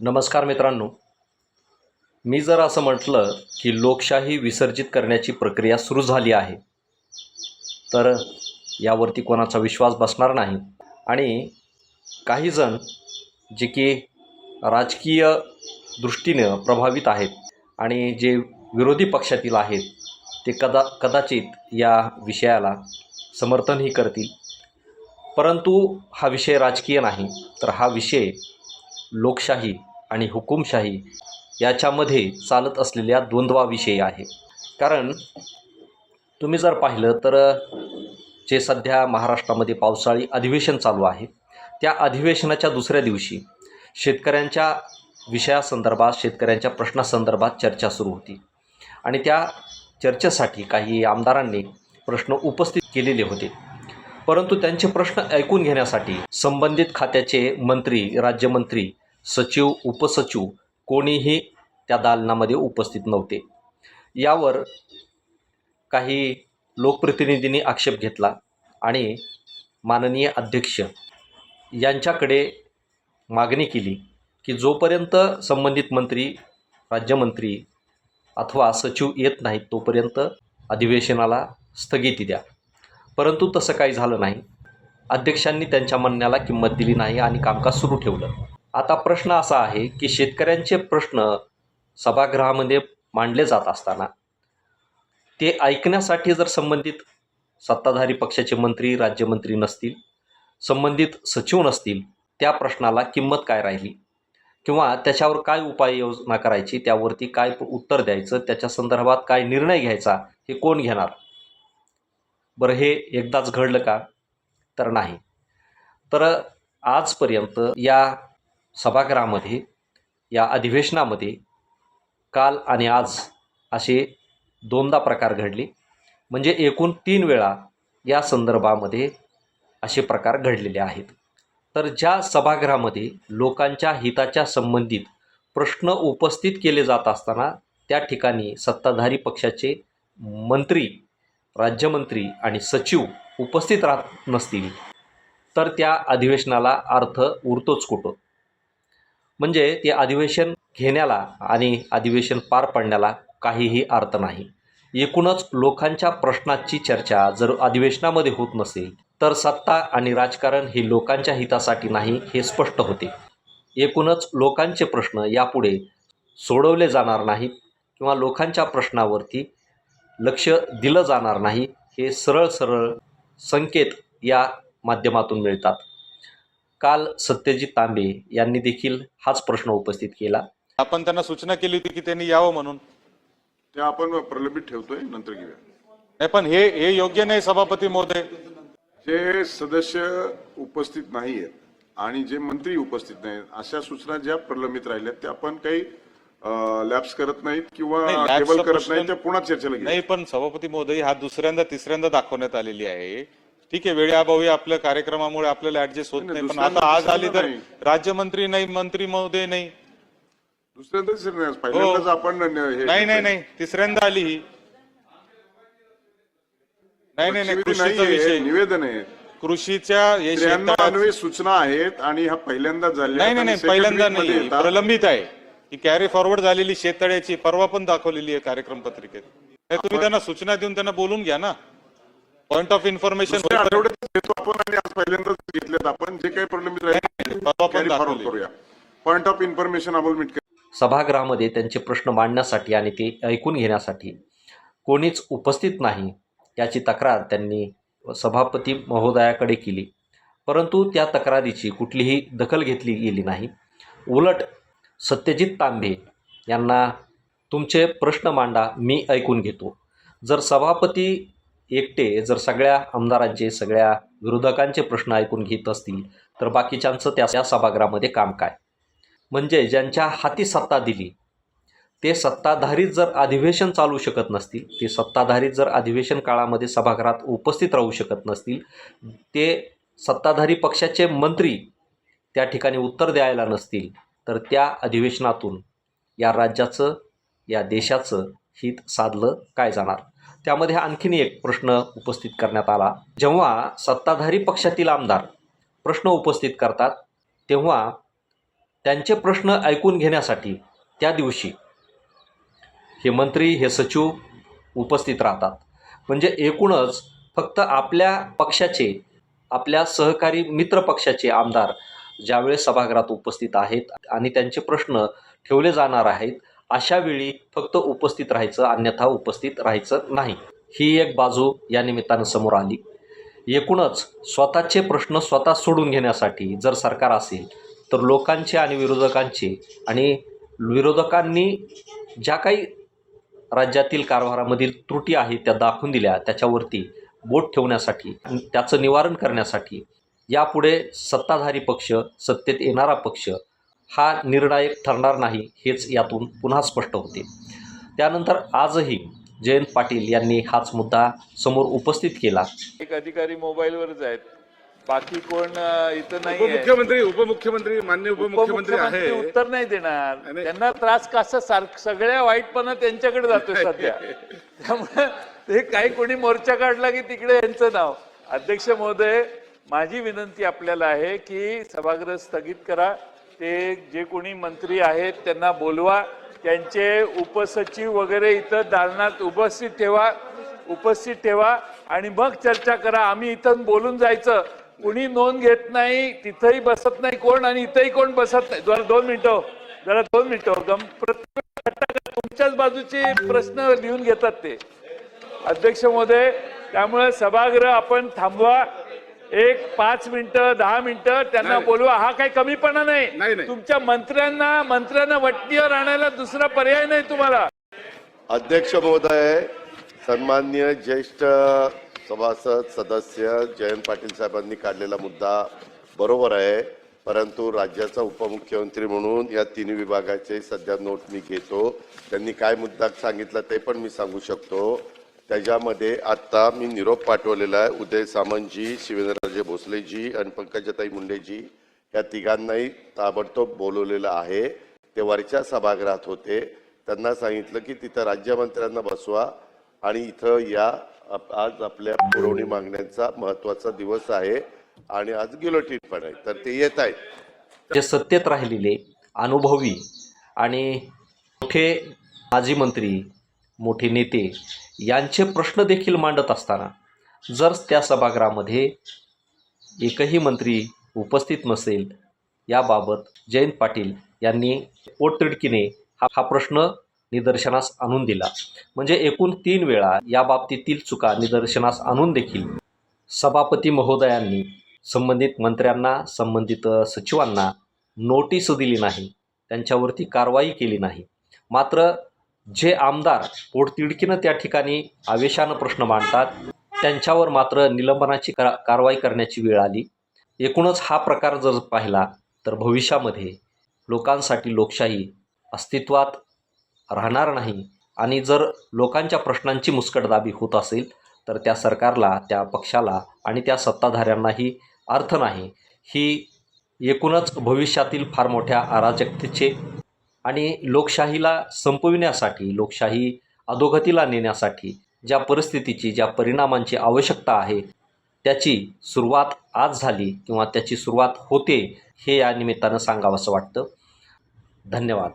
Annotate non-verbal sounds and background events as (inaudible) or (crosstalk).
नमस्कार मित्रांनो. मी जर असं म्हटलं की लोकशाही विसर्जित करण्याची प्रक्रिया सुरू झाली आहे तर यावरती कोणाचा विश्वास बसणार नाही. आणि काहीजण जे की राजकीय दृष्टीनं प्रभावित आहेत आणि जे विरोधी पक्षातील आहेत ते कदा कदाचित या विषयाला समर्थनही करतील. परंतु हा विषय राजकीय नाही तर हा विषय लोकशाही आणि हुकुमशाही याच्यामध्ये चालत असलेल्या द्वंद्वाविषयी आहे. कारण तुम्ही जर पाहिलं तर जे सध्या महाराष्ट्रामध्ये पावसाळी अधिवेशन चालू आहे त्या अधिवेशनाच्या दुसऱ्या दिवशी शेतकऱ्यांच्या विषयासंदर्भात शेतकऱ्यांच्या प्रश्नासंदर्भात चर्चा सुरू होती. आणि त्या चर्चेसाठी काही आमदारांनी प्रश्न उपस्थित केलेले होते. परंतु त्यांचे प्रश्न ऐकून घेण्यासाठी संबंधित खात्याचे मंत्री राज्यमंत्री सचिव उपसचिव कोणीही त्या दालनामध्ये उपस्थित नव्हते. यावर काही लोकप्रतिनिधींनी आक्षेप घेतला आणि माननीय अध्यक्ष यांच्याकडे मागणी केली की जोपर्यंत संबंधित मंत्री राज्यमंत्री अथवा सचिव येत नाहीत तोपर्यंत अधिवेशनाला स्थगिती द्या. परंतु तसं काही झालं नाही. अध्यक्षांनी त्यांच्या म्हणण्याला किंमत दिली नाही आणि कामकाज सुरू ठेवलं. आता प्रश्न असा आहे की शेतकऱ्यांचे प्रश्न सभागृहामध्ये मांडले जात असताना ते ऐकण्यासाठी जर संबंधित सत्ताधारी पक्षाचे मंत्री राज्यमंत्री नसतील संबंधित सचिव नसतील त्या प्रश्नाला किंमत काय राहिली? किंवा त्याच्यावर काय उपाययोजना करायची? त्यावरती काय उत्तर द्यायचं? त्याच्या संदर्भात काय निर्णय घ्यायचा? हे कोण घेणार? बरं हे एकदाच घडलं का? तर नाही. तर आजपर्यंत या सभागृहामध्ये या अधिवेशनामध्ये काल आणि आज असे दोनदा प्रकार घडले. म्हणजे एकूण तीन वेळा या संदर्भामध्ये असे प्रकार घडलेले आहेत. तर ज्या सभागृहामध्ये लोकांच्या हिताच्या संबंधित प्रश्न उपस्थित केले जात असताना त्या ठिकाणी सत्ताधारी पक्षाचे मंत्री राज्यमंत्री आणि सचिव उपस्थित राहत नसतील. तर त्या अधिवेशनाला अर्थ उरतोच कुठं? म्हणजे ते अधिवेशन घेण्याला आणि अधिवेशन पार पाडण्याला काहीही अर्थ नाही. एकूणच लोकांच्या प्रश्नाची चर्चा जर अधिवेशनामध्ये होत नसेल तर सत्ता आणि राजकारण हे लोकांच्या हितासाठी नाही हे स्पष्ट होते. एकूणच लोकांचे प्रश्न यापुढे सोडवले जाणार नाहीत किंवा लोकांच्या प्रश्नावरती लक्ष दिलं जाणार नाही हे सरळ सरळ संकेत या माध्यमातून मिळतात. काल सत्यजित तांबे यांनी देखील हाच प्रश्न उपस्थित केला. आपण त्यांना सूचना केली होती की त्यांनी यावं म्हणून. ते आपण प्रलंबित ठेवतोय नंतर घेऊया. नाही पण हे हे योग्य नाही सभापती महोदय. जे सदस्य उपस्थित नाहीयेत आणि जे मंत्री उपस्थित नाहीत अशा सूचना ज्या प्रलंबित राहिल्यात त्या आपण काही लॅप्स करत नाहीत किंवा नाही, lapse टेबल करत प्रश्न- नाहीत त्या पुन्हा चर्चेला घेऊ नाही पण सभापती महोदय हा दुसऱ्यांदा तिसऱ्यांदा दाखवण्यात आलेली आहे. ठीक आहे वेळेअभावी आपल्या कार्यक्रमामुळे आपल्याला ऍडजस्ट होत नाही, पण आता आज आली तर. राज्यमंत्री नाही मंत्री महोदय नाही. दुसऱ्यांदा आपण हे हो. नाही नाही नाही. तिसऱ्यांदा आली ही. नाही नाही नाही. कृषीचा विषय. निवेदन आहे. कृषीच्या हे सूचना आहेत आणि ह्या पहिल्यांदाच झाल्या नाही नाही पहिल्यांदा नाही. प्रलंबित आहे. की कॅरी फॉरवर्ड झालेली शेततळ्याची परवा पण दाखवलेली आहे कार्यक्रम पत्रिकेत. तुम्ही त्यांना सूचना देऊन त्यांना बोलून घ्या ना. पॉइंट ऑफ इन्फॉर्मेशन दुसऱ्या घेतो आपण आणि आज पहिल्यांदाच घेतलेत आपण. जे काही प्रलंबित राहिले करूया. पॉइंट ऑफ इन्फॉर्मेशन आपण मीट सभागृहामध्ये त्यांचे प्रश्न मांडण्यासाठी आणि ते ऐकून घेण्यासाठी कोणीच उपस्थित नाही याची तक्रार त्यांनी सभापती महोदयाकडे केली. परंतु त्या तक्रारीची कुठलीही दखल घेतली गेली नाही. उलट सत्यजित तांबे यांना तुमचे प्रश्न मांडा मी ऐकून घेतो. जर सभापती एकटे जर सगळ्या आमदारांचे सगळ्या विरोधकांचे प्रश्न ऐकून घेत असतील तर बाकीच्यांचं त्या त्या सभागृहामध्ये काम काय? म्हणजे ज्यांच्या हाती सत्ता दिली ते सत्ताधारीत जर अधिवेशन चालू शकत नसतील ते सत्ताधारीत जर अधिवेशन काळामध्ये सभागृहात उपस्थित राहू शकत नसतील ते सत्ताधारी पक्षाचे मंत्री त्या ठिकाणी उत्तर द्यायला नसतील तर त्या अधिवेशनातून या राज्याचं या देशाचं हित साधलं काय जाणार? त्यामध्ये आणखीन एक प्रश्न उपस्थित करण्यात आला. जेव्हा सत्ताधारी पक्षातील आमदार प्रश्न उपस्थित करतात तेव्हा त्यांचे प्रश्न ऐकून घेण्यासाठी त्या दिवशी हे मंत्री हे सचिव उपस्थित राहतात. म्हणजे एकूणच फक्त आपल्या पक्षाचे आपल्या सहकारी मित्र पक्षाचे आमदार ज्यावेळेस सभागृहात उपस्थित आहेत आणि त्यांचे प्रश्न ठेवले जाणार आहेत अशा वेळी फक्त उपस्थित राहायचं अन्यथा उपस्थित राहायचं नाही. ही एक बाजू या निमित्तानं समोर आली. एकूणच स्वतःचे प्रश्न स्वतः सोडून घेण्यासाठी जर सरकार असेल तर लोकांचे आणि विरोधकांचे आणि विरोधकांनी ज्या काही राज्यातील कारभारामधील त्रुटी आहेत त्या दाखवून दिल्या त्याच्यावरती बोट ठेवण्यासाठी आणि त्याचं निवारण करण्यासाठी यापुढे सत्ताधारी पक्ष सत्तेत येणारा पक्ष हा निर्णायक ठरणार नाही हेच यातून पुन्हा स्पष्ट होते. त्यानंतर आजही जयंत पाटील यांनी हाच मुद्दा समोर उपस्थित केला. एक अधिकारी मोबाईलवरच आहेत. बाकी कोण इथं नाही उपमुख्यमंत्री उपमुख्यमंत्री मान्य उपमुख्यमंत्री आहे. उत्तर नाही देणार. त्यांना त्रास कसा सार सगळ्या वाईटपणा त्यांच्याकडे जातोय (laughs) सध्या. त्यामुळे ते काही कोणी मोर्चा काढला की तिकडे यांचं नाव. अध्यक्ष महोदय माझी विनंती आपल्याला आहे की सभागृह स्थगित करा. ते जे कोणी मंत्री आहेत त्यांना बोलवा त्यांचे उपसचिव वगैरे इथं दालनात उपस्थित ठेवा उपस्थित ठेवा आणि मग चर्चा करा. आम्ही इथं बोलून जायचं. कुणी नोंद घेत नाही तिथंही बसत नाही कोण आणि इथंही कोण बसत नाही. जरा दोन मिनिटं हो. जरा दोन मिनिटं हो. गम प्रत्येक तुमच्याच बाजूचे प्रश्न लिहून घेतात ते. अध्यक्ष महोदय त्यामुळे सभागृह आपण थांबवा. एक पाच मिनिटं दहा मिनिटं त्यांना. बोलवा. हा काही कमीपणा नाही. तुमच्या मंत्र्यांना मंत्र्यांना वटणीवर आणायला दुसरा पर्याय नाही तुम्हाला. अध्यक्ष महोदय सन्माननीय ज्येष्ठ सभासद सदस्य जयंत पाटील साहेबांनी काढलेला मुद्दा बरोबर आहे. परंतु राज्याचा उपमुख्यमंत्री म्हणून या तिन्ही विभागाचे सध्या नोट मी घेतो. त्यांनी काय मुद्दा सांगितला ते पण मी सांगू शकतो. त्याच्यामध्ये आता मी निरोप पाठवलेला आहे. उदय सामंतजी संजय भोसलेजी आणि पंकजाताई मुंडेजी या तिघांनाही ताबडतोब बोलवलेलं आहे. ते वरच्या सभागृहात होते. त्यांना सांगितलं की तिथं राज्यमंत्र्यांना बसवा आणि इथं या आज आपल्या पुरवणी मागण्यांचा महत्त्वाचा दिवस आहे आणि आज गिलोटीन पण आहे. तर ते येत आहेत. जे सत्तेत राहिलेले अनुभवी आणि मोठे माजी मंत्री मोठे नेते यांचे प्रश्न देखील मांडत असताना जर त्या सभागृहामध्ये एकही मंत्री उपस्थित नसेल याबाबत जयंत पाटील यांनी पोटतिडकीने हा हा प्रश्न निदर्शनास आणून दिला. म्हणजे एकूण तीन वेळा या बाबतीतील चुका निदर्शनास आणून देखील सभापती महोदयांनी संबंधित मंत्र्यांना संबंधित सचिवांना नोटीस दिली नाही त्यांच्यावरती कारवाई केली नाही. मात्र जे आमदार पोटतिडकीनं त्या ठिकाणी आवेशानं प्रश्न मांडतात त्यांच्यावर मात्र निलंबनाची करा कारवाई करण्याची वेळ आली. एकूणच हा प्रकार जर पाहिला तर भविष्यामध्ये लोकांसाठी लोकशाही अस्तित्वात राहणार नाही आणि जर लोकांच्या प्रश्नांची मुस्कटदाबी होत असेल तर त्या सरकारला त्या पक्षाला आणि त्या सत्ताधाऱ्यांनाही अर्थ नाही. ही एकूणच भविष्यातील फार मोठ्या अराजकतेचे आणि लोकशाहीला संपविण्यासाठी लोकशाही अधोगतीला नेण्यासाठी ज्या परिस्थितीची ज्या परिणामांची आवश्यकता आहे त्याची सुरुवात आज झाली किंवा त्याची सुरुवात होते हे या निमित्तानं सांगावंसं वाटतं. धन्यवाद.